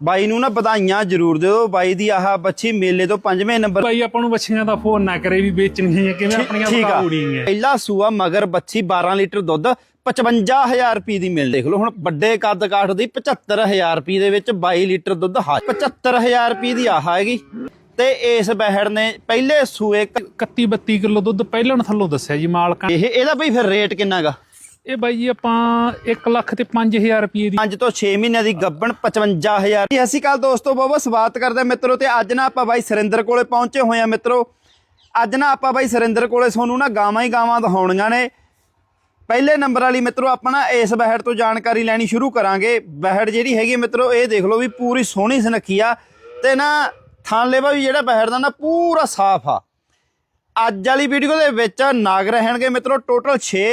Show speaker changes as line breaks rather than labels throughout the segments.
ਬਾਈ ਨੂੰ ਨਾ ਵਧਾਈਆਂ ਜ਼ਰੂਰ ਦਿਓ। ਬਾਈ ਦੀ ਆਹ ਬੱਚੀ ਮੇਲੇ ਤੋਂ ਪੰਜਵੇਂ ਨੰਬਰ
ਭਾਈ ਆਪਾਂ ਨੂੰ ਬੱਚੀਆਂ ਦਾ ਫੋਨ ਨਾ ਕਰੇ ਵੀ ਵੇਚਣੀਆਂ ਜਾਂ ਕਿਵੇਂ ਆਪਣੀਆਂ
ਆ।
ਬਕਾਉੜੀਆਂ
ਪਹਿਲਾ ਸੂਆ ਮਗਰ ਬੱਚੀ 12 ਲੀਟਰ ਦੁੱਧ 55000 ਰੁਪਏ ਦੀ ਮਿਲ। ਦੇਖ ਲਓ ਹੁਣ ਵੱਡੇ ਕੱਦ ਕਾਠ ਦੀ 75000 ਰੁਪਏ ਦੇ ਵਿੱਚ 22 ਲੀਟਰ ਦੁੱਧ ਹਾ 75000 ਰੁਪਏ ਦੀ ਆਹ ਹੈਗੀ। ਤੇ ਇਸ ਬਹਿੜ ਨੇ ਪਹਿਲੇ ਸੂਏ ਕ-
31 32 ਕਿਲੋ ਦੁੱਧ ਪਹਿਲਾਂ ਥੱਲੋਂ ਦੱਸਿਆ ਜੀ ਮਾਲਕਾਂ
ਇਹ ਇਹਦਾ ਬਈ ਫਿਰ ਰੇਟ ਕਿੰਨਾਗਾ
ਇਹ ਬਾਈ ਜੀ ਆਪਾਂ 1 ਲੱਖ ਤੇ 5000 ਰੁਪਏ ਦੀ
5 ਤੋਂ 6 ਮਹੀਨਿਆਂ ਦੀ ਗੱਬਣ 55000 ਜੀ, ਅਸੀਂ ਕੱਲ ਦੋਸਤੋ ਬਹੁਤ ਬਹੁਤ ਸਵਾਗਤ ਕਰਦੇ ਹਾਂ ਮਿੱਤਰੋ ਤੇ ਅੱਜ ਨਾ ਆਪਾਂ ਬਾਈ ਸਰਿੰਦਰ ਕੋਲੇ ਪਹੁੰਚੇ ਹੋਏ ਆ ਮਿੱਤਰੋ। ਅੱਜ ਨਾ ਆਪਾਂ ਬਾਈ ਸਰਿੰਦਰ ਕੋਲੇ ਤੁਹਾਨੂੰ ਨਾ ਗਾਵਾਂ ਹੀ ਗਾਵਾਂ ਦਿਖਾਉਣੀਆਂ ਨੇ। ਪਹਿਲੇ ਨੰਬਰ ਵਾਲੀ ਮਿੱਤਰੋ, ਆਪਾਂ ਨਾ ਇਸ ਬਹਿੜ ਤੋਂ ਜਾਣਕਾਰੀ ਲੈਣੀ ਸ਼ੁਰੂ ਕਰਾਂਗੇ। ਬਹਿੜ ਜਿਹੜੀ ਹੈਗੀ ਮਿੱਤਰੋ, ਇਹ ਦੇਖ ਲਓ ਵੀ ਪੂਰੀ ਸੋਹਣੀ ਸੁਨੱਖੀ ਆ ਤੇ ਨਾ ਥਾਂਲੇਵਾ ਵੀ ਜਿਹੜਾ ਬਹਿੜ ਦਾ ਨਾ ਪੂਰਾ ਸਾਫ਼ ਆ। ਅੱਜ ਵਾਲੀ ਵੀਡੀਓ ਦੇ ਵਿੱਚ ਨਾਗ ਰਹਿਣਗੇ ਮਿੱਤਰੋ ਟੋਟਲ 6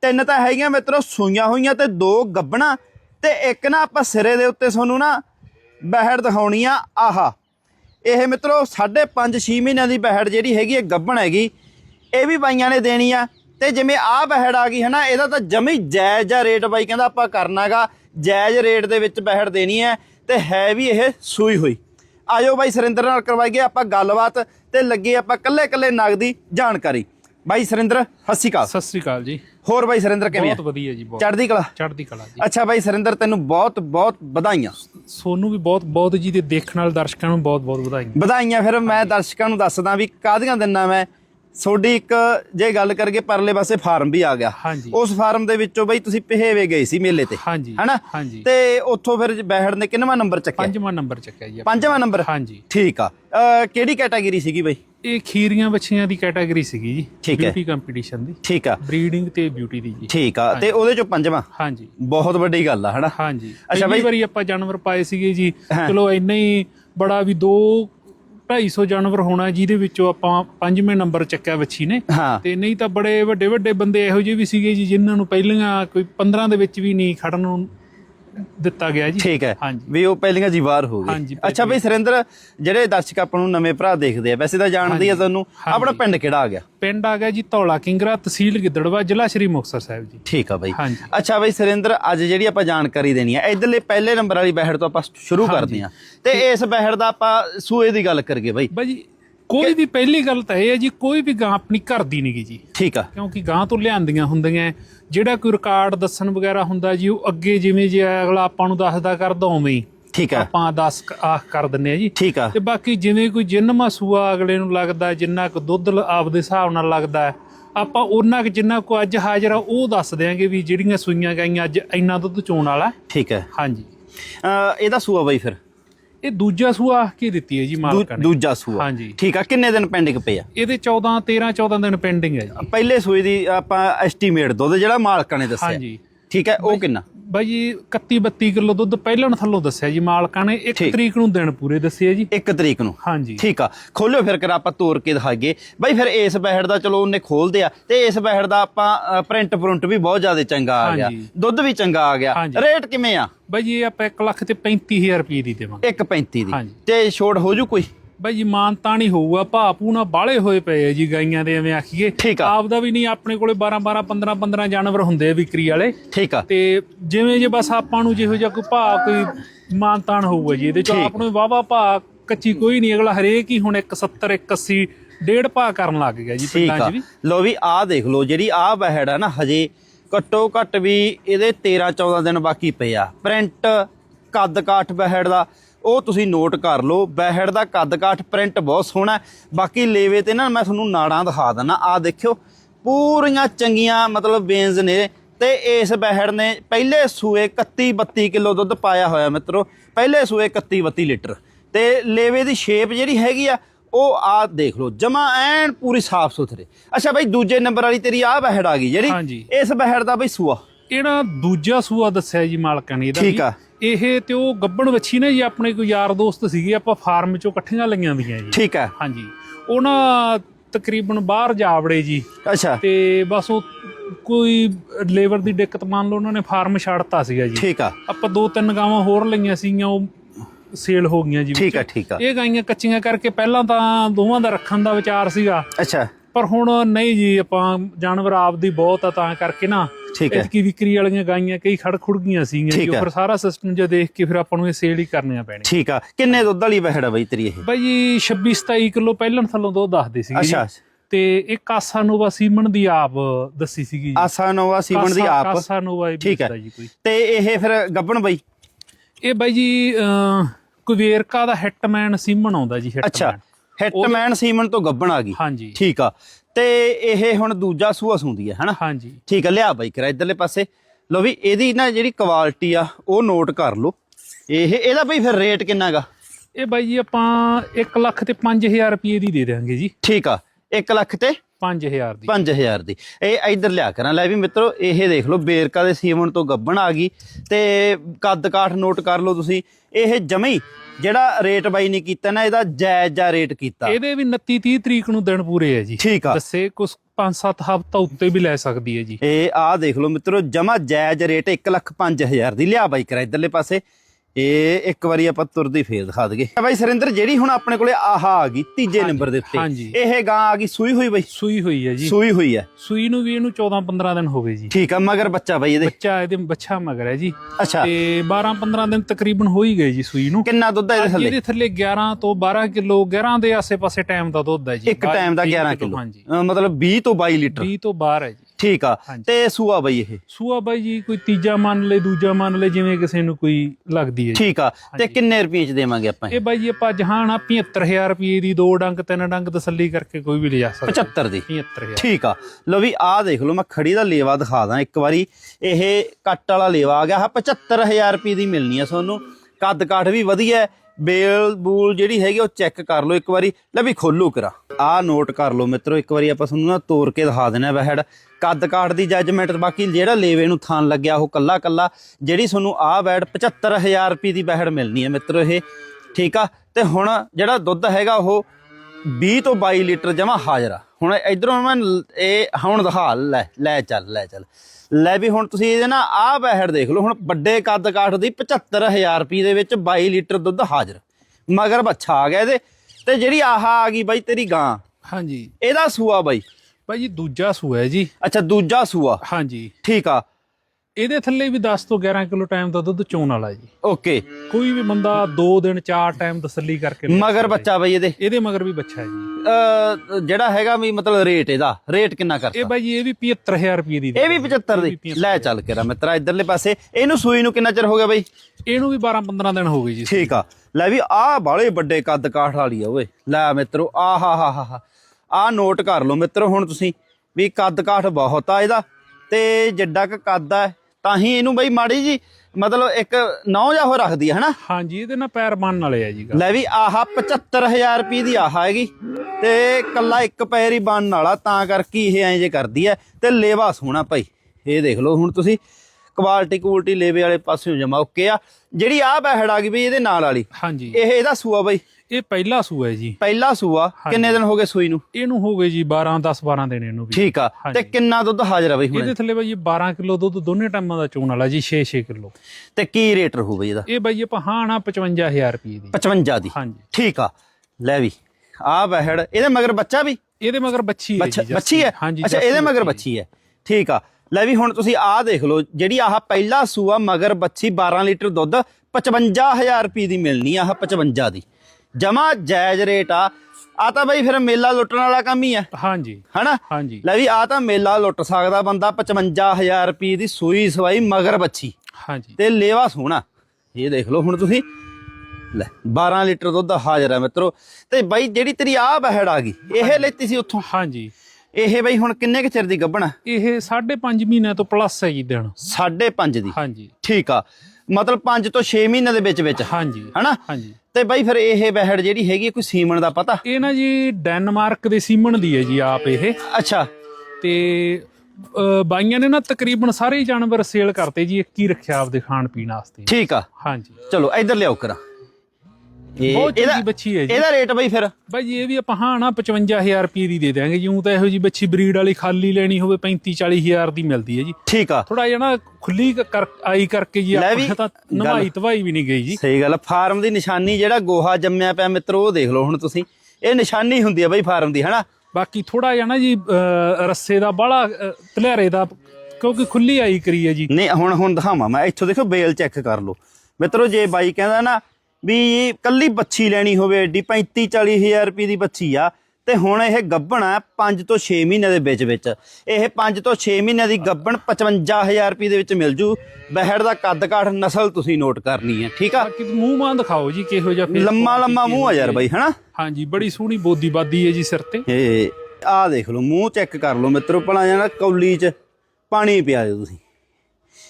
ਤਿੰਨ ਤਾਂ ਹੈਗੀਆਂ ਮਿੱਤਰੋ, ਸੂਈਆਂ ਹੋਈਆਂ ਤੇ ਦੋ ਗੱਬਣਾ। ਤੇ ਇੱਕ ਨਾ ਆਪਾਂ ਸਿਰੇ ਦੇ ਉੱਤੇ ਤੁਹਾਨੂੰ ਨਾ ਬਹਿੜ ਦਿਖਾਉਣੀ ਆ, ਆਹਾ। ਇਹ ਮਿੱਤਰੋ 5.5 6 ਮਹੀਨਿਆਂ ਦੀ ਬਹਿੜ ਜਿਹੜੀ ਹੈਗੀ ਹੈ ਗੱਬਣ ਹੈਗੀ। ਇਹ ਵੀ ਬਾਈਆਂ ਨੇ ਦੇਣੀ ਆ। ਤੇ ਜਿਵੇਂ ਆਹ ਬਹਿੜ ਆ ਗਈ ਹੈ ਨਾ ਇਹਦਾ ਤਾਂ ਜਮੀ ਜਾਇਜ਼ ਜਾਂ ਰੇਟ ਬਾਈ, ਕਹਿੰਦਾ ਆਪਾਂ ਕਰਨਾਗਾ। ਜਾਇਜ਼ ਰੇਟ ਦੇ ਵਿੱਚ ਬਹਿੜ ਦੇਣੀ ਹੈ ਤੇ ਹੈ ਵੀ ਇਹ ਸੂਈ ਹੋਈ। ਆਜੋ ਬਾਈ, ਸਰਿੰਦਰ ਨਾਲ ਕਰਵਾਈਏ ਆਪਾਂ ਗੱਲਬਾਤ, ਤੇ ਲੱਗੇ ਆਪਾਂ ਕੱਲੇ ਕੱਲੇ ਨਗ ਦੀ ਜਾਣਕਾਰੀ। ਬਾਈ, ਸਰਿੰਦਰ, ਸਤਿ ਸ਼੍ਰੀ ਅਕਾਲ।
ਸਤਿ ਸ੍ਰੀ ਅਕਾਲ ਜੀ।
ਹੋਰ ਬਾਈ ਸਰਿੰਦਰ ਕਿਵੇਂ
ਬਹੁਤ ਵਧੀਆ ਜੀ ਬਹੁਤ।
ਚੜ੍ਹਦੀ ਕਲਾ?
ਚੜ੍ਹਦੀ ਕਲਾ ਜੀ।
ਅੱਛਾ ਬਾਈ ਸਰਿੰਦਰ ਤੈਨੂੰ ਬਹੁਤ ਬਹੁਤ ਵਧਾਈਆਂ।
ਸੋਨੂੰ ਵੀ ਬਹੁਤ ਬਹੁਤ ਜੀ ਦੇ ਦੇਖਣ ਵਾਲੇ ਦਰਸ਼ਕਾਂ ਨੂੰ ਬਹੁਤ ਬਹੁਤ ਵਧਾਈਆਂ।
ਵਧਾਈਆਂ ਫਿਰ ਮੈਂ ਦਰਸ਼ਕਾਂ ਨੂੰ ਦੱਸਦਾ ਵੀ ਕਾਹਦੀਆਂ ਦਿਨਾਂ ਮੈਂ ਤੁਹਾਡੀ ਇੱਕ ਜੇ ਗੱਲ ਕਰਗੇ ਪਰਲੇ ਪਾਸੇ ਫਾਰਮ ਵੀ ਆ ਗਿਆ। ਉਸ ਫਾਰਮ ਦੇ ਵਿੱਚੋਂ ਬਈ ਤੁਸੀਂ ਪਹੇਵੇ ਗਏ ਸੀ ਮੇਲੇ ਤੇ ਹਨਾ? ਤੇ ਉੱਥੋਂ ਫਿਰ ਬਹਿੜ ਨੇ ਕਿੰਨਵਾਂ ਨੰਬਰ ਚੱਕਿਆ?
ਪੰਜਵਾਂ ਨੰਬਰ ਚੱਕਿਆ ਜੀ।
ਪੰਜਵਾਂ ਨੰਬਰ?
ਹਾਂਜੀ।
ਠੀਕ ਆ। ਕਿਹੜੀ ਕੈਟਾਗਰੀ ਸੀਗੀ ਬਈ?
ਇਹ ਖੀਰੀਆਂ ਬੱਚੀਆਂ ਦੀ ਕੈਟਾਗਰੀ ਸੀਗੀ ਜੀ
ਠੀਕ ਹੈ।
ਬਿਊਟੀ ਕੰਪੀਟੀਸ਼ਨ ਦੀ।
ਠੀਕ ਆ।
ਬਰੀਡਿੰਗ ਤੇ ਬਿਊਟੀ ਦੀ ਜੀ।
ਠੀਕ ਆ ਤੇ ਉਹਦੇ ਚੋਂ ਪੰਜਵਾਂ?
ਹਾਂਜੀ।
ਬਹੁਤ ਵੱਡੀ ਗੱਲ ਆ ਹਨਾ?
ਹਾਂਜੀ।
ਅੱਛਾ
ਅੱਛਾ
ਬਈ-
ਵਾਰੀ ਆਪਾਂ ਜਾਨਵਰ ਪਾਏ ਸੀਗੇ ਜੀ।
ਹਾਂ।
ਚਲੋ ਇੰਨਾ ਹੀ ਬੜਾ ਵੀ 2 250 ਜਾਨਵਰ ਹੋਣਾ ਜਿਹਦੇ ਵਿੱਚੋਂ ਆਪਾਂ ਪੰਜਵੇਂ ਨੰਬਰ ਚੱਕਿਆ ਬੱਚੀ ਨੇ।
ਹਾਂ।
ਤੇ ਨਹੀਂ ਤਾਂ ਬੜੇ ਵੱਡੇ ਵੱਡੇ ਬੰਦੇ ਇਹੋ ਜਿਹੇ ਵੀ ਸੀਗੇ ਜੀ ਜਿਨ੍ਹਾਂ ਨੂੰ ਪਹਿਲੀਆਂ ਕੋਈ 15 ਦੇ ਵਿੱਚ ਵੀ ਨਹੀਂ ਖੜਨ ਨੂੰ ਦਿੱਤਾ ਗਿਆ ਜੀ।
ਠੀਕ ਹੈ।
ਹਾਂਜੀ।
ਵੀ ਉਹ ਪਹਿਲੀਆਂ ਜੀ ਵਾਰ ਹੋ
ਹਾਂਜੀ,
ਅੱਛਾ ਬਈ ਸਰਿੰਦਰ ਜਿਹੜੇ ਦਰਸ਼ਕ ਆਪਾਂ ਨੂੰ ਨਵੇਂ ਭਰਾ ਦੇਖਦੇ ਆ ਵੈਸੇ ਤਾਂ ਜਾਣਦੇ ਆ ਤੁਹਾਨੂੰ ਆਪਣਾ ਪਿੰਡ ਕਿਹੜਾ ਆ ਗਿਆ?
ਪਿੰਡ ਆ ਗਿਆ ਜੀ ਧੌਲਾ ਕਿੰਗਰਾ ਤਹਿਸੀਲ ਗਿੱਦੜਵਾ ਜ਼ਿਲ੍ਹਾ ਸ਼੍ਰੀ ਮੁਕਤਸਰ ਸਾਹਿਬ ਜੀ।
ਠੀਕ ਆ ਬਈ।
ਹਾਂਜੀ।
ਅੱਛਾ ਬਈ ਸੁਰਿੰਦਰ ਅੱਜ ਜਿਹੜੀ ਆਪਾਂ ਜਾਣਕਾਰੀ ਦੇਣੀ ਆ ਇਧਰਲੇ ਪਹਿਲੇ ਨੰਬਰ ਵਾਲੀ ਬਹਿੜ ਤੋਂ ਆਪਾਂ ਸ਼ੁਰੂ ਕਰਦੇ ਆ। ਤੇ ਇਸ ਬਹਿੜ ਦਾ ਆਪਾਂ ਸੂਏ ਦੀ ਗੱਲ ਕਰੀਏ ਬਈ।
ਬਾਜੀ ਕੋਈ ਵੀ ਪਹਿਲੀ ਗੱਲ ਤਾਂ ਇਹ ਹੈ ਜੀ ਕੋਈ ਵੀ ਗਾਂ ਆਪਣੀ ਘਰ ਦੀ ਨਹੀਂਗੀ ਜੀ।
ਠੀਕ ਆ।
ਕਿਉਂਕਿ ਗਾਂ ਤੋਂ ਲਿਆਂਦੀਆਂ ਹੁੰਦੀਆਂ ਜਿਹੜਾ ਕੋਈ ਰਿਕਾਰਡ ਦੱਸਣ ਵਗੈਰਾ ਹੁੰਦਾ ਜੀ ਉਹ ਅੱਗੇ ਜਿਵੇਂ ਜੇ ਅਗਲਾ ਆਪਾਂ ਨੂੰ ਦੱਸਦਾ ਕਰਦਾ ਉਵੇਂ ਹੀ।
ਠੀਕ ਆ।
ਆਪਾਂ ਦੱਸ ਆਖ ਕਰ ਦਿੰਨੇ ਆ ਜੀ।
ਠੀਕ ਆ।
ਤੇ ਬਾਕੀ ਜਿਵੇਂ ਕੋਈ ਜਿੰਨ ਮਸੂਆ ਅਗਲੇ ਨੂੰ ਲੱਗਦਾ ਜਿੰਨਾ ਕੁ ਦੁੱਧ ਆਪਦੇ ਹਿਸਾਬ ਨਾਲ ਲੱਗਦਾ ਆਪਾਂ ਉਹਨਾਂ ਕੁ ਜਿੰਨਾ ਕੋ ਅੱਜ ਹਾਜ਼ਰ ਆ ਉਹ ਦੱਸ ਦਿਆਂਗੇ ਵੀ ਜਿਹੜੀਆਂ ਸੂਈਆਂ ਗਈਆਂ ਅੱਜ ਇੰਨਾ ਦੁੱਧ ਚੋਣ ਵਾਲਾ।
ਠੀਕ ਹੈ
ਹਾਂਜੀ।
ਇਹਦਾ ਸੂਆ ਬਈ ਫਿਰ?
ਇਹ ਦੂਜਾ ਸੂਆ ਕੇ ਦਿੱਤੀ ਹੈ ਜੀ ਮਾਲਕਾਂ ਨੇ?
ਦੂਜਾ ਸੂਆ।
ਹਾਂਜੀ।
ਠੀਕ ਆ ਕਿੰਨੇ ਦਿਨ ਪੈਂਡਿੰਗ ਪਏ ਆ?
ਇਹਦੇ 14 13 14 ਦਿਨ ਪੈਂਡਿੰਗ ਹੈ ਜੀ।
ਪਹਿਲੇ ਸੂਏ ਦੀ ਆਪਾਂ ਐਸਟੀਮੇਟ ਦੁੱਧ ਜਿਹੜਾ ਮਾਲਕਾਂ ਨੇ ਦੱਸਿਆ।
ਹਾਂਜੀ।
ਠੀਕ ਹੈ ਉਹ ਕਿੰਨਾ?
ਬਾਈ ਜੀ 31 32 ਕਿਲੋ ਦੁੱਧ ਪਹਿਲਾਂ ਥੱਲੋਂ ਦੱਸਿਆ ਜੀ ਮਾਲਕਾਂ ਨੇ 1
ਠੀਕ।
ਤਰੀਕ ਨੂੰ ਦਿਨ ਪੂਰੇ ਦੱਸੇ ਜੀ।
1 ਤਰੀਕ ਨੂੰ।
ਹਾਂਜੀ।
ਠੀਕ ਆ। ਖੋਲਿਓ ਫਿਰ ਕਰ ਆਪਾਂ ਤੋੜ ਕੇ ਦਿਖਾਈਏ। ਬਾਈ ਫਿਰ ਇਸ ਬਹਿੜ ਦਾ ਚਲੋ ਉਹਨੇ ਖੋਲਦੇ ਆ। ਤੇ ਇਸ ਬਹਿੜ ਦਾ ਆਪਾਂ ਪ੍ਰਿੰਟ ਪ੍ਰਿੰਟ ਵੀ ਬਹੁਤ ਜ਼ਿਆਦਾ ਚੰਗਾ ਆ ਗਿਆ। ਦੁੱਧ ਵੀ ਚੰਗਾ ਆ ਗਿਆ। ਰੇਟ ਕਿਵੇਂ ਆ?
ਬਾਈ ਜੀ ਇਹ ਆਪਾਂ 1 ਲੱਖ ਤੇ 35000 ਰੁਪਏ ਦੀ ਦੇਵਾਂਗੇ।
1.35 ਦੀ।
ਹਾਂਜੀ।
ਤੇ ਛੋੜ ਹੋ ਜੂ ਕੋਈ?
ਬਾਈ ਜੀ ਮਾਨਤਾ ਨਹੀਂ ਹੋਊਗਾ ਭਾਪੂ ਨਾ ਬਾਲੇ ਹੋਏ ਪਏ ਆ ਜੀ ਗਾਈਆਂ ਦੇ ਐਵੇਂ ਆਖੀਏ।
ਠੀਕ ਆ।
ਆਪ ਦਾ ਵੀ ਨਹੀਂ ਆਪਣੇ ਕੋਲੇ 12 12 15 15 ਜਾਨਵਰ ਹੁੰਦੇ ਆ ਵਿਕਰੀ ਵਾਲੇ।
ਠੀਕ ਆ।
ਤੇ ਜਿਵੇਂ ਜੇ ਬਸ ਆਪਾਂ ਨੂੰ ਜਿਹੋ ਜਿਹਾ ਕੋਈ ਭਾਅ ਕੋਈ ਮਾਨਤਾਨ ਹੋਊਗਾ ਜੀ। ਇਹਦੇ ਚ
ਠੀਕ।
ਆਪ ਨੂੰ ਵਾਵਾ ਭਾਅ ਕੱਚੀ ਕੋਈ ਨਹੀਂ। ਅਗਲਾ ਹਰੇਕ ਹੀ ਹੁਣ 170 180 ਡੇਢ ਭਾਅ ਕਰਨ ਲੱਗ ਗਿਆ ਜੀ
ਠੀਕ
ਪਿੰਡਾਂ
ਆ।
'ਚ ਵੀ।
ਲੋ ਵੀ ਆਹ ਦੇਖ ਲਓ ਜਿਹੜੀ ਆਹ ਬਹਿੜ ਆ ਨਾ ਹਜੇ ਘੱਟੋ ਘੱਟ ਵੀ ਇਹਦੇ 13 14 ਦਿਨ ਬਾਕੀ ਪਏ ਆ। ਪ੍ਰਿੰਟ ਕੱਦ ਕਾਠ ਬਹਿੜ ਦਾ ਉਹ ਤੁਸੀਂ ਨੋਟ ਕਰ ਲਓ ਬਹਿੜ ਦਾ ਕੱਦ ਕਾਠ ਪ੍ਰਿੰਟ ਬਹੁਤ ਸੋਹਣਾ। ਬਾਕੀ ਲੇਵੇ ਤੇ ਨਾ ਮੈਂ ਤੁਹਾਨੂੰ ਨਾੜਾਂ ਦਿਖਾ ਦਿੰਦਾ ਆਹ ਦੇਖਿਓ ਪੂਰੀਆਂ ਚੰਗੀਆਂ ਮਤਲਬ ਬੇਨਜ਼ ਨੇ ਤੇ ਇਸ ਬਹਿੜ ਨੇ ਪਹਿਲੇ ਸੂਏ 31 32 ਕਿਲੋ ਦੁੱਧ ਪਾਇਆ ਹੋਇਆ ਮਿੱਤਰੋ ਪਹਿਲੇ ਸੂਏ 31 32 ਲੀਟਰ ਤੇ ਲੇਵੇ ਦੀ ਸ਼ੇਪ ਜਿਹੜੀ ਹੈਗੀ ਆ ਉਹ ਆ ਦੇਖ ਲਓ ਜਮਾ ਐਨ ਪੂਰੀ ਸਾਫ਼ ਸੁਥਰੇ ਅੱਛਾ ਬਈ ਦੂਜੇ ਨੰਬਰ ਵਾਲੀ ਤੇਰੀ ਆ ਬਹਿੜ ਆ ਗਈ ਜਿਹੜੀ। ਇਸ ਬਹਿੜ ਦਾ ਬਈ ਸੂਆ
ਇਹੜਾ ਦੂਜਾ ਸੂਆ ਦੱਸਿਆ ਜੀ ਮਾਲਕਾਂ ਨੇ ਇਹਦਾ
ਠੀਕ। ਆ।
ਇਹ ਤੇ ਉਹ ਗੱਬਣ ਵੱਛੀ ਨੇ ਜੀ ਆਪਣੇ ਕੋਈ ਯਾਰ ਦੋਸਤ ਸੀਗੇ ਆਪਾਂ ਫਾਰਮ ਚੋਂ ਇਕੱਠੀਆਂ ਲਈਆਂ ਦੀਆਂ ਜੀ।
ਠੀਕ ਹੈ।
ਹਾਂਜੀ। ਉਹ ਨਾ ਤਕਰੀਬਨ ਬਾਹਰ ਜਾ ਵੜੇ ਜੀ।
ਅੱਛਾ।
ਤੇ ਬਸ ਉਹ ਕੋਈ ਲੇਬਰ ਦੀ ਦਿੱਕਤ ਮੰਨ ਲਓ ਉਹਨਾਂ ਨੇ ਫਾਰਮ ਛੱਡਤਾ ਸੀਗਾ ਜੀ।
ਠੀਕ ਆ।
ਆਪਾਂ ਦੋ ਤਿੰਨ ਗਾਵਾਂ ਹੋਰ ਲਈਆਂ ਸੀਗੀਆਂ ਉਹ ਸੇਲ ਹੋ ਗਈਆਂ ਜੀ
ਠੀਕ ਆ। ਠੀਕ ਆ।
ਇਹ ਗਾਈਆਂ ਕੱਚੀਆਂ ਕਰਕੇ ਪਹਿਲਾਂ ਤਾਂ ਦੋਵਾਂ ਦਾ ਰੱਖਣ ਦਾ ਵਿਚਾਰ ਸੀਗਾ।
ਅੱਛਾ।
ਪਰ ਹੁਣ ਨਹੀਂ ਜੀ ਆਪਾਂ ਜਾਨਵਰ ਆਪਦੀ ਬਹੁਤ ਆ ਤਾਂ ਕਰਕੇ ਨਾ
ਠੀਕ ਹੈ।
ਇਤਕੀ ਵਿਕਰੀ ਵਾਲੀਆਂ ਗਾਈਆਂ ਕਈ ਖੜ ਖੁੜ ਗਈਆਂ ਸੀਗੀਆਂ ਜੀ। ਫਿਰ ਸਾਰਾ ਸਿਸਟਮ ਜੇ ਦੇਖ ਕੇ ਫਿਰ ਆਪਾਂ ਨੂੰ ਇਹ ਸੇਲ ਹੀ ਕਰਨੀਆਂ ਪੈਣੀਆਂ।
ਠੀਕ ਆ। ਕਿੰਨੇ ਦੁੱਧ ਵਾਲੀ ਵਹਿੜ ਆ ਬਈ ਤੇਰੀ ਇਹ?
ਬਾਈ ਜੀ 26 27 ਕਿਲੋ ਪਹਿਲਾਂ ਥੱਲੋਂ ਦੁੱਧ ਦੱਸਦੇ ਸੀਗੇ
ਅੱਛਾ।
ਤੇ ਇਹ ਕਾਸਾ ਨੋਵਾ ਸੀਮਨ ਦੀ ਆਪ ਦੱਸੀ ਸੀਗੀ ਜੀ।
ਆਸਾ ਨੋਵਾ ਸੀਮਨ ਦੀ ਆਪ।
ਕਾਸਾ ਨੋਵਾ ਹੀ
ਠੀਕ ਹੈ।
ਵੇਚਦਾ ਜੀ ਕੋਈ।
ਤੇ ਇਹ ਫਿਰ ਗੱਬਣ ਬਈ?
ਇਹ ਬਾਈ ਜੀ ਅਹ, ਕੋਈ ਵੇਰਕਾ ਦਾ ਹਿੱਟਮੈਨ ਸੀਮਨ ਆਉਂਦਾ ਜੀ
ਅੱਛਾ।
ਹਿੱਟਮੈਨ
ਹਿੱਟਮੈਨ ਸੀਮਨ ਤੋਂ ਗੱਬਣ ਆ ਗਈ।
ਹਾਂਜੀ।
ਠੀਕ ਆ। ਤੇ ਇਹ ਹੁਣ ਦੂਜਾ ਸੂਆ ਸੁੰਦੀ ਹੈ ਹਨਾ?
ਹਾਂਜੀ।
ਠੀਕ ਆ ਲਿਆ ਬਾਈ ਕਰਾ ਇਧਰਲੇ ਪਾਸੇ। ਲੋ ਵੀ ਇਹਦੀ ਨਾ ਜਿਹੜੀ ਕੁਆਲਿਟੀ ਆ ਉਹ ਨੋਟ ਕਰ ਲਓ। ਇਹ ਇਹਦਾ ਬਈ ਫਿਰ ਰੇਟ ਕਿੰਨਾਗਾ
ਇਹ ਬਾਈ ਜੀ ਆਪਾਂ 1 ਲੱਖ ਤੇ 5000 ਰੁਪਏ ਦੀ ਦੇ ਦੇਵਾਂਗੇ ਜੀ।
ਠੀਕ ਆ। 1 ਲੱਖ ਤੇ
5000 ਦੀ।
5000 ਦੀ। ਇਹ ਇਧਰ ਲਿਆ ਕਰਾਂ। ਲੈ ਵੀ ਮਿੱਤਰੋ ਇਹ ਦੇਖ ਲਓ ਬੇਰਕਾ ਦੇ ਸੀਮਨ ਤੋਂ ਗੱਬਣ ਆ ਗਈ। ਤੇ ਕੱਦ ਕਾਠ ਨੋਟ ਕਰ ਲਓ ਤੁਸੀਂ। ਇਹ ਜਮਈ ਜਿਹੜਾ ਰੇਟ ਬਾਈ ਨੇ ਕੀਤਾ ਨਾ ਇਹਦਾ ਜਾਇਜ਼ ਜਾ ਰੇਟ ਕੀਤਾ।
ਇਹਦੇ ਵੀ 29 30 ਤਰੀਕ ਨੂੰ ਦਿਨ ਪੂਰੇ ਹੈ ਜੀ।
ਠੀਕ ਆ।
ਦੱਸੇ ਕੁਝ 5-7 ਹਫ਼ਤਾ ਉੱਤੇ ਵੀ ਲੈ ਸਕਦੀ ਹੈ ਜੀ।
ਇਹ ਆ ਦੇਖ ਲਓ ਮਿੱਤਰੋ ਜਮਾ ਜਾਇਜ਼ ਰੇਟ 1 ਲੱਖ 5000 ਦੀ। ਲਿਆ ਬਾਈ ਕਰਾ ਇਧਰਲੇ ਪਾਸੇ। ਇਹ ਇੱਕ ਵਾਰੀ ਆਪਾਂ ਤੁਰਦੀ ਫੇਰ ਦਿਖਾ ਦਈਏ। ਬਾਈ ਸਰਿੰਦਰ ਜਿਹੜੀ ਹੁਣ ਆਪਣੇ ਕੋਲੇ ਆਹਾ ਆ ਗਈ ਤੀਜੇ ਨੰਬਰ ਦੇ ਉੱਤੇ।
ਹਾਂਜੀ।
ਇਹ ਗਾਂ ਆ ਗਈ ਸੂਈ ਹੋਈ ਬਾਈ?
ਸੂਈ ਹੋਈ ਹੈ ਜੀ।
ਸੂਈ ਹੋਈ ਹੈ
ਸੂਈ ਨੂੰ ਵੀ ਇਹਨੂੰ 14-15 ਦਿਨ ਹੋ ਗਏ ਜੀ।
ਠੀਕ ਆ ਮਗਰ ਬੱਚਾ ਬਾਈ ਇਹਦੇ।
ਬੱਚਾ ਇਹਦੇ ਬੱਚਾ ਮਗਰ ਹੈ ਜੀ।
ਅੱਛਾ।
ਤੇ 12-15 ਦਿਨ ਤਕਰੀਬਨ ਹੋ ਹੀ ਗਏ ਜੀ ਸੂਈ ਨੂੰ।
ਕਿੰਨਾ ਦੁੱਧ ਆ ਇਹਦੇ ਥੱਲੇ?
ਇਹਦੇ ਥੱਲੇ 11 ਤੋਂ 12 ਕਿਲੋ 11 ਦੇ ਆਸੇ-ਪਾਸੇ ਟਾਈਮ ਦਾ ਦੁੱਧ ਹੈ ਜੀ।
ਇੱਕ ਟਾਈਮ ਦਾ 11 ਕਿਲੋ
ਹਾਂਜੀ।
ਮਤਲਬ 20 ਤੋਂ 22 ਲੀਟਰ।
20 ਤੋਂ ਬਾਹਰ ਹੈ ਜੀ।
ਠੀਕ ਆ।
ਹਾਂਜੀ।
ਤੇ ਸੂਆ ਬਾਈ ਇਹ?
ਸੂਆ ਬਾਈ ਜੀ ਕੋਈ ਤੀਜਾ ਮੰਨ ਲੈ ਦੂਜਾ ਮੰਨ ਲੈ ਜਿਵੇਂ ਕਿਸੇ ਨੂੰ ਕੋਈ ਲੱਗਦੀ ਹੈ ਜੀ।
ਠੀਕ ਆ। ਤੇ ਕਿੰਨੇ ਰੁਪਏ ਚ ਦੇਵਾਂਗੇ ਆਪਾਂ ਇਹ?
ਇਹ ਬਾਈ ਜੀ ਆਪਾਂ ਜਹਾਨ 75000 ਰੁਪਏ ਦੀ ਦੋ ਡੰਗ ਤਿੰਨ ਡੰਗ ਤਸੱਲੀ ਕਰਕੇ ਕੋਈ ਵੀ ਲਿਜਾ ਸਕਦਾ।
75 ਦੀ?
75000
ਠੀਕ ਆ। ਲੋ ਵੀ ਆਹ ਦੇਖ ਲਓ ਮੈਂ ਖੜੀ ਦਾ ਲੇਵਾ ਦਿਖਾ ਦਾਂ ਇੱਕ ਵਾਰੀ। ਇਹ ਕੱਟ ਵਾਲਾ ਲੇਵਾ ਆ ਗਿਆ। ਆਹ 75000 ਰੁਪਏ ਦੀ ਮਿਲਣੀ ਆ ਤੁਹਾਨੂੰ। ਕੱਦ ਕਾਠ ਵੀ ਵਧੀਆ ਹੈ। ਬੇਲ ਬੂਲ ਜਿਹੜੀ ਹੈਗੀ ਉਹ ਚੈੱਕ ਕਰ ਲਓ ਇੱਕ ਵਾਰੀ। ਲੈ ਵੀ ਖੋਲੂ ਕਰਾ। ਆਹ ਨੋਟ ਕਰ ਲਓ ਮਿੱਤਰੋ, ਇੱਕ ਵਾਰੀ ਆਪਾਂ ਤੁਹਾਨੂੰ ਨਾ ਤੋੜ ਕੇ ਦਿਖਾ ਦੇਣਾ ਵਹਿੜ। ਕੱਦ ਕਾਠ ਦੀ ਜੱਜਮੈਂਟ ਬਾਕੀ ਜਿਹੜਾ ਲੇਵੇ ਨੂੰ ਥਾਨ ਲੱਗਿਆ, ਉਹ ਕੱਲਾ ਕੱਲਾ, ਜਿਹੜੀ ਤੁਹਾਨੂੰ ਆਹ ਬੈੜ 75000 ਰੁਪਏ ਦੀ ਬਹਿੜ ਮਿਲਣੀ ਹੈ ਮਿੱਤਰੋ ਇਹ। ਠੀਕ ਆ? ਤੇ ਹੁਣ ਜਿਹੜਾ ਦੁੱਧ ਹੈਗਾ, ਉਹ 20 ਤੋਂ 22 ਲੀਟਰ ਜਮਾ ਹਾਜ਼ਰ ਆ। ਹੁਣ ਇਧਰੋਂ ਮੈਂ ਇਹ ਹੁਣ ਦਿਖਾ, ਲੈ ਲੈ ਚੱਲ ਲੈ ਚੱਲ। ਲੈ ਵੀ ਹੁਣ ਤੁਸੀਂ ਇਹਦੇ ਨਾ ਆਹ ਬਹਿੜ ਦੇਖ ਲਓ ਹੁਣ ਵੱਡੇ ਕੱਦ ਕਾਠ ਦੀ 75000 ਰੁਪਏ ਦੇ ਵਿੱਚ 22 ਲੀਟਰ ਦੁੱਧ ਹਾਜ਼ਰ। ਮਗਰ ਬੱਚਾ ਆ ਗਿਆ ਇਹਦੇ ਤੇ ਜਿਹੜੀ ਆਹ ਆ ਗਈ ਬਾਈ ਤੇਰੀ ਗਾਂ।
ਹਾਂਜੀ।
ਇਹਦਾ ਸੂਆ ਬਾਈ?
ਬਾਈ ਜੀ ਦੂਜਾ ਸੂਆ ਹੈ ਜੀ।
ਅੱਛਾ ਦੂਜਾ ਸੂਆ।
ਹਾਂਜੀ।
ਠੀਕ ਆ।
ਇਹਦੇ ਥੱਲੇ ਵੀ 10 ਤੋਂ 11 ਕਿਲੋ ਟਾਈਮ ਦਾ ਦੁੱਧ ਚੋਣ ਵਾਲਾ ਜੀ।
ਓਕੇ
ਕੋਈ ਵੀ ਬੰਦਾ 2 ਦਿਨ 4 ਟਾਈਮ ਤਸੱਲੀ ਕਰਕੇ ਲੈ
ਮਗਰ ਬੱਚਾ ਬਾਈ ਇਹਦੇ?
ਇਹਦੇ ਮਗਰ ਵੀ ਬੱਚਾ ਹੈ ਜੀ।
ਅਹ ਜਿਹੜਾ ਹੈਗਾ ਵੀ ਮਤਲਬ ਰੇਟ ਇਹਦਾ ਰੇਟ ਕਿੰਨਾ
ਇਹ
ਕਰਤਾ
ਬਾਈ ਜੀ ਇਹ ਵੀ 75000 ਰੁਪਏ ਦੀ
ਇਹ ਵੀ 75 ਦੀ? ਲੈ ਚੱਲ ਕੇ ਰਾ ਮਿੱਤਰਾ ਇਧਰਲੇ ਪਾਸੇ। ਇਹਨੂੰ ਸੂਈ ਨੂੰ ਕਿੰਨਾ ਚਿਰ ਹੋ ਗਿਆ ਬਾਈ?
ਇਹਨੂੰ ਵੀ 12 15 ਦਿਨ ਹੋ ਗਏ ਜੀ।
ਠੀਕ ਆ। ਲੈ ਵੀ ਆਹ ਬਾਲੇ ਵੱਡੇ ਕੱਦ ਕਾਠ ਵਾਲੀ ਆ ਓਏ। ਲੈ ਮਿੱਤਰੋ ਆ ਹਾ ਹਾ ਹਾ ਹਾ। ਆ ਨੋਟ ਕਰ ਲਓ ਮਿੱਤਰੋ ਹੁਣ ਤੁਸੀਂ ਵੀ ਕੱਦ ਕਾਠ ਬਹੁਤ ਆ ਇਹਦਾ। ਤੇ ਜਿੱਡਾ ਕ ਕੱਦ ਆ ਤਾਂ ਹੀ ਇਹਨੂੰ ਬਈ ਮਾੜੀ ਜੀ ਮਤਲਬ ਇੱਕ ਨੌ ਜਾ ਹੋ ਰੱਖਦੀ ਹੈ ਹਨਾ?
ਹਾਂਜੀ ਇਹਦੇ ਨਾਲ ਪੈਰ ਬੰਨਣ ਵਾਲੇ ਆ ਜੀ।
ਲੈ ਵੀ ਆਹ 75000 ਰੁਪਏ ਦੀ ਆਹ ਹੈਗੀ ਤੇ ਕੱਲਾ ਇੱਕ ਪੈਰ ਹੀ ਬਣਨ ਵਾਲਾ ਤਾਂ ਕਰਕੇ ਇਹ ਐਂ ਜੇ ਕਰਦੀ ਐ ਤੇ ਲੇਵਾ ਸੋਹਣਾ ਭਾਈ ਇਹ ਦੇਖ ਲਓ ਹੁਣ ਤੁਸੀਂ ਕੁਆਲਿਟੀ ਕੁਆਲਿਟੀ ਲੇਵੇ ਵਾਲੇ ਪਾਸਿਓਂ ਜਮਾ ਓਕੇ ਆ। ਜਿਹੜੀ ਆਹ ਬਹਿੜ ਆ ਗਈ ਬਈ ਇਹਦੇ ਨਾਲ ਵਾਲੀ
ਹਾਂਜੀ।
ਇਹ ਇਹਦਾ ਸੂਆ ਬਈ।
ਇਹ ਪਹਿਲਾ ਸੂਆ ਹੈ ਜੀ।
ਪਹਿਲਾ ਸੂਆ ਕਿੰਨੇ ਦਿਨ ਹੋ ਗਏ ਸੂਈ ਨੂੰ?
ਇਹਨੂੰ ਹੋ ਗਏ ਜੀ 12 10 12 ਦਿਨ ਇਹਨੂੰ ਵੀ।
ਠੀਕ ਆ। ਤੇ ਕਿੰਨਾ ਦੁੱਧ ਹਾਜ਼ਰ ਆ ਬਈ ਹੁਣ?
ਇਹਦੇ ਥੱਲੇ ਬਾਈ ਜੀ 12 ਕਿਲੋ ਦੁੱਧ ਦੋਨੇ ਟਾਈਮਾਂ ਦਾ ਚੋਣ ਵਾਲਾ ਜੀ 6 6 ਕਿਲੋ।
ਤੇ ਕੀ ਰੇਟ ਰਹੂ ਬਈ ਇਹਦਾ?
ਇਹ ਬਾਈ ਆਪਾਂ ਹਾਣਾ 55000 ਰੁਪਏ ਦੀ।
55 ਦੀ।
ਹਾਂਜੀ।
ਠੀਕ ਆ। ਲੈ ਵੀ ਆਹ ਬਹਿੜ ਇਹਦੇ ਮਗਰ ਬੱਚਾ ਵੀ?
ਇਹਦੇ ਮਗਰ ਬੱਚੀ ਹੈ
ਬੱਚਾ
ਜੀ
ਬੱਚੀ ਹੈ? ਅੱਛਾ ਇਹਦੇ ਮਗਰ ਬੱਚੀ ਹੈ। ਠੀਕ ਆ। ਲੈ ਵੀ ਹੁਣ ਤੁਸੀਂ ਆਹ ਦੇਖ ਲਓ ਜਿਹੜੀ ਆਹ ਪਹਿਲਾ ਸੂਆ ਮਗਰ ਬੱਚੀ 12 ਲੀਟਰ ਦੁੱਧ 55000 ਰੁਪਏ ਦੀ ਮਿਲਣੀ ਆ ਆਹ 55 ਦੀ। ਜਮਾ ਜਾਇਜ਼ ਰੇਟ ਆ। ਆ ਤਾਂ ਬਈ ਫਿਰ ਮੇਲਾ ਲੁੱਟਣ ਵਾਲਾ ਕੰਮ ਹੀ ਆ।
ਹਾਂਜੀ।
ਹਨਾ?
ਹਾਂਜੀ।
ਲੈ ਵੀ ਆ ਤਾਂ ਮੇਲਾ ਲੁੱਟ ਸਕਦਾ ਬੰਦਾ 55000 ਰੁਪਏ ਦੀ ਸੂਈ ਸਵਾਈ ਮਗਰ ਬੱਚੀ
ਹਾਂਜੀ।
ਤੇ ਲੇਵਾ ਸੋਹਣਾ। ਇਹ ਦੇਖ ਲਓ ਹੁਣ ਤੁਸੀਂ। ਲੈ 12 ਲੀਟਰ ਦੁੱਧ ਹਾਜ਼ਰ ਹੈ ਮਿੱਤਰੋ। ਤੇ ਬਾਈ ਜਿਹੜੀ ਤੇਰੀ ਆ ਬਹਿੜ ਆ ਗਈ ਇਹ ਲੈਤੀ ਸੀ ਉੱਥੋਂ?
ਹਾਂਜੀ।
ਇਹ ਬਈ ਹੁਣ ਕਿੰਨੇ ਕੁ ਚਿਰ ਦੀ ਗੱਭਣਾ
ਇਹ 5.5 ਮਹੀਨਿਆਂ ਤੋਂ ਪਲੱਸ ਹੈ ਜੀ ਦਿਨ।
ਸਾਢੇ ਪੰਜ ਦੀ।
ਹਾਂਜੀ।
ਠੀਕ ਆ। ਮਤਲਬ 5 ਤੋਂ 6 ਮਹੀਨੇ ਦੇ ਵਿੱਚ ਵਿੱਚ।
ਹਾਂਜੀ।
ਹਨਾ?
ਹਾਂਜੀ।
ਤੇ ਬਾਈ ਫਿਰ ਇਹ ਬਹਿੜ ਜਿਹੜੀ ਹੈਗੀ ਕੋਈ ਸੀਮਨ ਦਾ ਪਤਾ?
ਇਹ ਨਾ ਜੀ ਡੈਨਮਾਰਕ ਦੇ ਸੀਮਨ ਦੀ ਹੈ ਜੀ ਆਪ ਇਹ।
ਅੱਛਾ।
ਤੇ ਬਾਈਆਂ ਨੇ ਨਾ ਤਕਰੀਬਨ ਸਾਰੇ ਜਾਨਵਰ ਸੇਲ ਕਰਤੇ ਜੀ ਇੱਕ ਹੀ ਰੱਖਿਆ ਆਪਦੇ ਖਾਣ ਪੀਣ ਵਾਸਤੇ।
ਠੀਕ ਆ।
ਹਾਂਜੀ।
ਚਲੋ ਇੱਧਰ ਲਿਆਓ ਕਰਾ। ਇਹ
ਬਹੁਤ ਚੰਗੀ ਬੱਚੀ ਹੈ ਜੀ।
ਇਹਦਾ ਰੇਟ ਬਈ ਫਿਰ?
ਬਾਈ ਜੀ ਇਹ ਵੀ ਆਪਾਂ ਹਾਂ ਨਾ 55000 ਰੁਪਏ ਦੀ ਦੇ ਦਿਆਂਗੇ ਜਿਉਂ ਤਾਂ ਇਹੋ ਜੀ ਬੱਚੀ ਬਰੀਡ ਵਾਲੀ ਖਾਲੀ ਲੈਣੀ ਹੋਵੇ 35 40000 ਦੀ ਮਿਲਦੀ ਹੈ ਜੀ।
ਠੀਕ ਆ।
ਥੋੜਾ ਜਿਹਾ ਨਾ ਖੁੱਲੀ ਕਰ ਆਈ ਕਰਕੇ ਜੀ ਆਪਾਂ ਤਾਂ ਨਵਾਈ ਤਵਾਈ ਵੀ ਨਹੀਂ ਗਈ ਜੀ।
ਸਹੀ ਗੱਲ ਫਾਰਮ ਦੀ ਨਿਸ਼ਾਨੀ ਜਿਹੜਾ ਗੋਹਾ ਜੰਮਿਆ ਪਿਆ ਮਿੱਤਰੋ ਉਹ ਦੇਖ ਲਓ ਹੁਣ ਤੁਸੀਂ। ਇਹ ਨਿਸ਼ਾਨੀ ਹੁੰਦੀ ਆ ਬਈ ਫਾਰਮ ਦੀ ਹਨਾ?
ਬਾਕੀ ਥੋੜਾ ਜਿਹਾ ਨਾ ਜੀ ਰੱਸੇ ਦਾ ਬਾਹਲਾ ਤਲਿਆਰੇ ਦਾ ਕਿਉਂਕਿ ਖੁੱਲੀ ਆਈ ਕਰੀ ਹੈ ਜੀ।
ਨਹੀਂ ਹੁਣ ਹੁਣ ਦਿਖਾਵਾਂ ਮੈਂ। ਇੱਥੋਂ ਦੇਖੋ ਬੇਲ ਚੈੱਕ ਕਰ ਲਓ। ਮਿੱਤਰੋ ਜੇ ਬਾਈ ਕਹਿੰਦਾ ਨਾ ਵੀ ਕੱਲੀ ਬੱਚੀ ਲੈਣੀ ਹੋਵੇ ਏਡੀ 35 40 ਹਜ਼ਾਰ ਰੁਪਏ ਦੀ ਬੱਚੀ ਆ ਤੇ ਹੁਣ ਇਹ ਗੱਬਣ ਆ 5 ਤੋਂ 6 ਮਹੀਨੇ ਦੇ ਵਿੱਚ ਵਿੱਚ। ਇਹ 5 ਤੋਂ 6 ਮਹੀਨੇ ਦੀ ਗੱਬਣ 55000 ਰੁਪਏ ਦੇ ਵਿੱਚ ਮਿਲ ਜੂ। ਬਹਿੜ ਦਾ ਕੱਦ ਕਾਠ ਨਸਲ ਤੁਸੀਂ ਨੋਟ ਕਰਨੀ ਹੈ ਠੀਕ ਆ?
ਬਾਕੀ ਮੂੰਹ ਮਾਂ ਦਿਖਾਓ ਜੀ ਕਿਹੋ ਜਿਹਾ face
ਲੰਮਾ ਲੰਮਾ ਮੂੰਹ ਆ ਯਾਰ ਬਾਈ ਹਨਾ?
ਹਾਂਜੀ ਬੜੀ ਸੋਹਣੀ ਬੋਦੀ ਬਾਦੀ ਹੈ ਜੀ ਸਿਰ ਤੇ।
ਇਹ ਆਹ ਦੇਖ ਲਓ ਮੂੰਹ ਚੈੱਕ ਕਰ ਲਓ ਮਿੱਤਰੋ ਭਲਾ ਜਾਣਾ ਕੌਲੀ 'ਚ ਪਾਣੀ ਪਿਆ ਦਿਓ ਤੁਸੀਂ।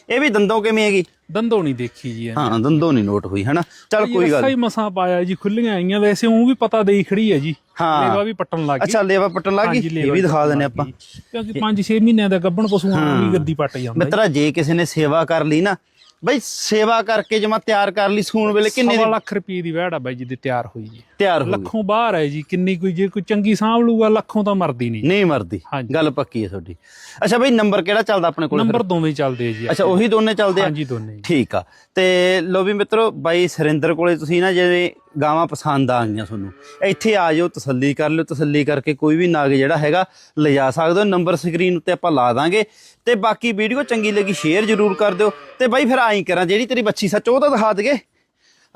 ਇਹ ਵੀ ਦੰਦੋਂ ਕਿਵੇਂ ਹੈਗੀ?
ਦੰਦੋਂ ਨਹੀਂ ਦੇਖੀ ਜੀ
ਹਾਂ ਦੰਦੋਂ ਨਹੀਂ ਨੋਟ ਹੋਈ ਹਨਾ? ਚੱਲ ਕੋਈ ਗੱਲ
ਹੀ ਮਸਾਂ ਪਾਇਆ ਜੀ ਖੁੱਲੀਆਂ ਆਈਆਂ ਵੈਸੇ ਉਹ ਵੀ ਪਤਾ ਦੇਈ ਖੜੀ ਹੈ ਜੀ।
ਹਾਂ।
ਲੇਵਾ ਵੀ ਪੱਟਣ ਲੱਗ ਗਈ।
ਅੱਛਾ ਲੇਵਾ ਪੱਟਣ ਲੱਗ ਗਈ? ਇਹ ਵੀ ਦਿਖਾ ਦਿੰਨੇ ਆਪਾਂ।
ਕਿਉਂਕਿ 5-6 ਮਹੀਨਿਆਂ ਦਾ ਗੱਭਣ ਪਸ਼ੂ ਆ ਵੀ ਗੱਦੀ ਪੱਟ ਜਾਂਦਾ।
ਮਿੱਤਰਾ ਜੇ ਕਿਸੇ ਨੇ ਸੇਵਾ ਕਰ ਲਈ ਨਾ ਬਈ ਸੇਵਾ ਕਰਕੇ ਜਮਾ ਤਿਆਰ ਕਰ ਲਈ ਸੂਣ ਵੇਲੇ ਕਿੰਨੇ ਦੀ
ਲੱਖ ਰੁਪਏ ਦੀ ਵਹਿੜ ਆ ਬਾਈ ਜੀ ਦੀ ਤਿਆਰ ਹੋਈ ਜੀ
ਤਿਆਰ ਹੋ। ਗਈ
ਲੱਖੋਂ ਬਾਹਰ ਹੈ ਜੀ ਕਿੰਨੀ ਕੋਈ ਜੇ ਕੋਈ ਚੰਗੀ ਸਾਂਭ ਲੂਗਾ ਲੱਖੋਂ ਤਾਂ ਮਰਦੀ ਨਹੀਂ।
ਨਹੀਂ ਮਰਦੀ। ਗੱਲ ਪੱਕੀ ਹੈ ਤੁਹਾਡੀ। ਅੱਛਾ ਬਈ ਨੰਬਰ ਕਿਹੜਾ ਚੱਲਦਾ ਆਪਣੇ ਕੋਲ
ਨੰਬਰ ਦੋਵੇਂ ਚੱਲਦੇ ਆ ਜੀ
ਅੱਛਾ ਉਹੀ ਦੋਨੇ ਚੱਲਦੇ ਆ?
ਹਾਂਜੀ ਦੋਨੇ।
ਠੀਕ ਆ। ਤੇ ਲੋ ਵੀ ਮਿੱਤਰੋ ਬਾਈ ਸਰਿੰਦਰ ਕੋਲੇ ਤੁਸੀਂ ਨਾ ਜਿਹੜੇ ਗਾਵਾਂ ਪਸੰਦ ਆ ਗਈਆਂ ਤੁਹਾਨੂੰ। ਇੱਥੇ ਆ ਜਾਓ, ਤਸੱਲੀ ਕਰ ਲਿਓ, ਤਸੱਲੀ ਕਰਕੇ ਕੋਈ ਵੀ ਨਾਗ ਜਿਹੜਾ ਹੈਗਾ ਲਿਜਾ ਸਕਦੇ ਹੋ। ਨੰਬਰ ਸਕਰੀਨ ਉੱਤੇ ਆਪਾਂ ਲਾ ਦਾਂਗੇ। ਤੇ ਬਾਕੀ ਵੀਡੀਓ ਚੰਗੀ ਲੱਗੀ ਸ਼ੇਅਰ ਜ਼ਰੂਰ ਕਰ ਦਿਓ। ਤੇ ਬਾਈ ਫਿਰ ਆਈ ਕਰਾਂ, ਜਿਹੜੀ ਤੇਰੀ ਬੱਚੀ ਸੱਚ ਉਹ ਤਾਂ ਦਿਖਾ ਦਗੇ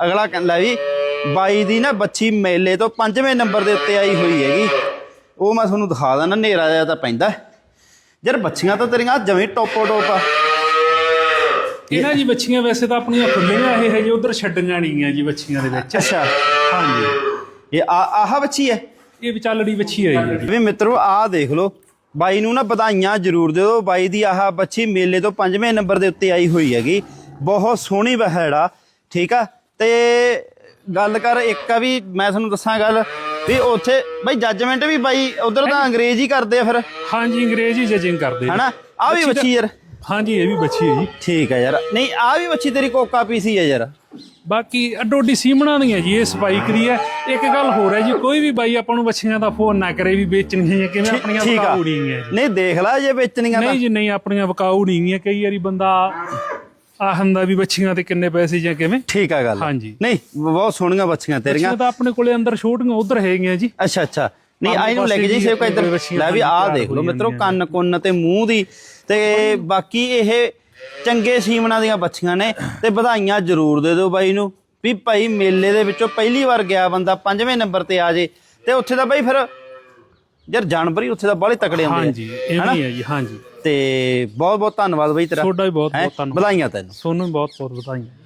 ਅਗਲਾ ਕਹਿੰਦਾ ਵੀ, ਬਾਈ ਦੀ ਨਾ ਬੱਚੀ ਮੇਲੇ ਤੋਂ ਪੰਜਵੇਂ ਨੰਬਰ ਦੇ ਉੱਤੇ ਆਈ ਹੋਈ ਹੈਗੀ। ਉਹ ਮੈਂ ਤੁਹਾਨੂੰ ਦਿਖਾ ਦਾਂ ਹਨੇਰਾ ਜਿਹਾ ਤਾਂ ਪੈਂਦਾ। ਯਾਰ ਬੱਚੀਆਂ ਤਾਂ ਤੇਰੀਆਂ ਜਵੇਂ ਟੋਪੋ ਟੋਪ ਆ।
ਇਹਨਾਂ ਜੀ ਬੱਚੀਆਂ ਵੈਸੇ ਤਾਂ ਆਪਣੀਆਂ ਖੁੱਲੀਆਂ ਇਹ ਹਜੇ ਉਧਰ ਛੱਡੀਆਂ ਨਹੀਂ ਆ ਜੀ ਬੱਚੀਆਂ ਦੇ ਵਿੱਚ।
ਅੱਛਾ।
ਹਾਂਜੀ।
ਇਹ ਆ ਆਹ ਬੱਚੀ ਹੈ?
ਇਹ ਵਿਚਾਲੜੀ ਬੱਚੀ ਹੈ ਜੀ।
ਵੀ ਮਿੱਤਰੋ ਆਹ ਦੇਖ ਲਓ। ਬਾਈ ਨੂੰ ਨਾ ਵਧਾਈਆਂ ਜ਼ਰੂਰ ਦਿਓ। ਬਾਈ ਦੀ ਆਹ ਬੱਚੀ ਮੇਲੇ ਤੋਂ ਪੰਜਵੇਂ ਨੰਬਰ ਦੇ ਉੱਤੇ ਆਈ ਹੋਈ ਹੈਗੀ। ਬਹੁਤ ਸੋਹਣੀ ਬਹਿੜਾ ਠੀਕ ਆ? ਤੇ ਗੱਲ ਕਰ ਇੱਕ ਆ ਵੀ ਮੈਂ ਤੁਹਾਨੂੰ ਦੱਸਾਂ ਗੱਲ ਵੀ ਉੱਥੇ ਬਾਈ ਜੱਜਮੈਂਟ ਵੀ ਬਾਈ ਉਧਰ ਤਾਂ ਅੰਗਰੇਜ਼ ਹੀ ਕਰਦੇ ਆ ਫਿਰ।
ਹਾਂਜੀ ਅੰਗਰੇਜ਼ ਹੀ ਜਜਿੰਗ ਕਰਦੇ
ਹਨਾ? ਆ ਵੀ ਬੱਚੀ ਯਾਰ।
ਹਾਂਜੀ ਇਹ ਵੀ ਬੱਚੀ ਹੈ ਜੀ।
ਠੀਕ ਹੈ ਯਾਰ। ਨਹੀਂ ਆ ਵੀ ਬੱਚੀ ਤੇਰੀ ਕੋਕਾ ਪੀਸੀ ਹੈ ਯਾਰ।
ਬਾਕੀ ਅੱਡੋਡੀ ਸੀਮਣਾ ਦੀਆਂ ਜੀ ਇਹ ਸਪਾਈਕ ਦੀ ਹੈ। ਇੱਕ ਗੱਲ ਹੋਰ ਹੈ ਜੀ ਕੋਈ ਵੀ ਬਾਈ ਆਪਾਂ ਨੂੰ ਬੱਚੀਆਂ ਦਾ ਫੋਨ ਨਾ ਕਰੇ ਵੀ ਵੇਚਣੀਆਂ ਜਾਂ ਕਿਵੇਂ ਆਪਣੀਆਂ
ਠੀਕ ਆ।
ਵਿਕਾਊ ਨਹੀਂ ਹੈ ਜੀ।
ਨਹੀਂ ਦੇਖ ਲੈ ਜੇ ਵੇਚਣੀਆਂ ਤਾਂ।
ਨਹੀਂ ਜੀ ਨਹੀਂ ਆਪਣੀਆਂ ਵਿਕਾਊ ਨਹੀਂ ਹੈ ਕਈ ਵਾਰੀ ਬੰਦਾ ਆ ਹੁੰਦਾ ਵੀ ਬੱਚੀਆਂ ਤੇ ਕਿੰਨੇ ਪੈਸੇ ਜਾਂ ਕਿਵੇਂ।
ਠੀਕ ਆ ਗੱਲ।
ਹਾਂਜੀ।
ਨਹੀਂ ਬਹੁਤ ਸੋਹਣੀਆਂ ਬੱਚੀਆਂ ਤੇਰੀਆਂ।
ਬੱਚੀਆਂ ਤਾਂ ਆਪਣੇ ਕੋਲੇ ਅੰਦਰ ਛੋਟੀਆਂ ਉਧਰ ਹੈਗੀਆਂ ਜੀ।
ਅੱਛਾ ਅੱਛਾ। ਨਹੀਂ ਆਈ ਨੂੰ ਲੈ ਕੇ
ਪਾਸੇ
ਜਾਈ
ਵੀ
ਸੇਵ ਕਾ ਇੱਧਰ ਲੈ ਵੀ ਆਹ ਦੇਖ ਲਓ ਮਿੱਤਰੋ ਕੰਨ ਕੁੰਨ ਤੇ ਮੂੰਹ ਦੀ ਤੇ ਬਾਕੀ ਇਹ ਚੰਗੇ ਸੀਮਣਾ ਦੀਆਂ ਬੱਚੀਆਂ ਨੇ ਤੇ ਵਧਾਈਆਂ ਜ਼ਰੂਰ ਦੇ ਦਿਓ ਬਾਈ ਨੂੰ। ਵੀ ਭਾਈ ਮੇਲੇ ਦੇ ਵਿੱਚੋਂ ਪਹਿਲੀ ਵਾਰ ਗਿਆ ਬੰਦਾ ਪੰਜਵੇਂ ਨੰਬਰ ਤੇ ਆ ਜੇ ਤੇ ਉੱਥੇ ਦਾ ਬਾਈ ਫਿਰ ਯਾਰ ਜਾਨਵਰ ਹੀ ਉੱਥੇ ਦਾ ਬਾਹਲੇ ਤਕੜੇ ਹੁੰਦੇ ਆ
ਹਾਂਜੀ ਇਹ ਵੀ ਹੈ ਜੀ ਹਾਂਜੀ।
ਤੇ ਬਹੁਤ ਬਹੁਤ ਧੰਨਵਾਦ ਬਾਈ ਤੇਰਾ
ਤੁਹਾਡਾ ਵੀ ਬਹੁਤ? ਬਹੁਤ ਧੰਨਵਾਦ।
ਵਧਾਈਆਂ ਤੈਨੂੰ।
ਤੁਹਾਨੂੰ ਵੀ ਬਹੁਤ ਬਹੁਤ ਵਧਾਈਆਂ।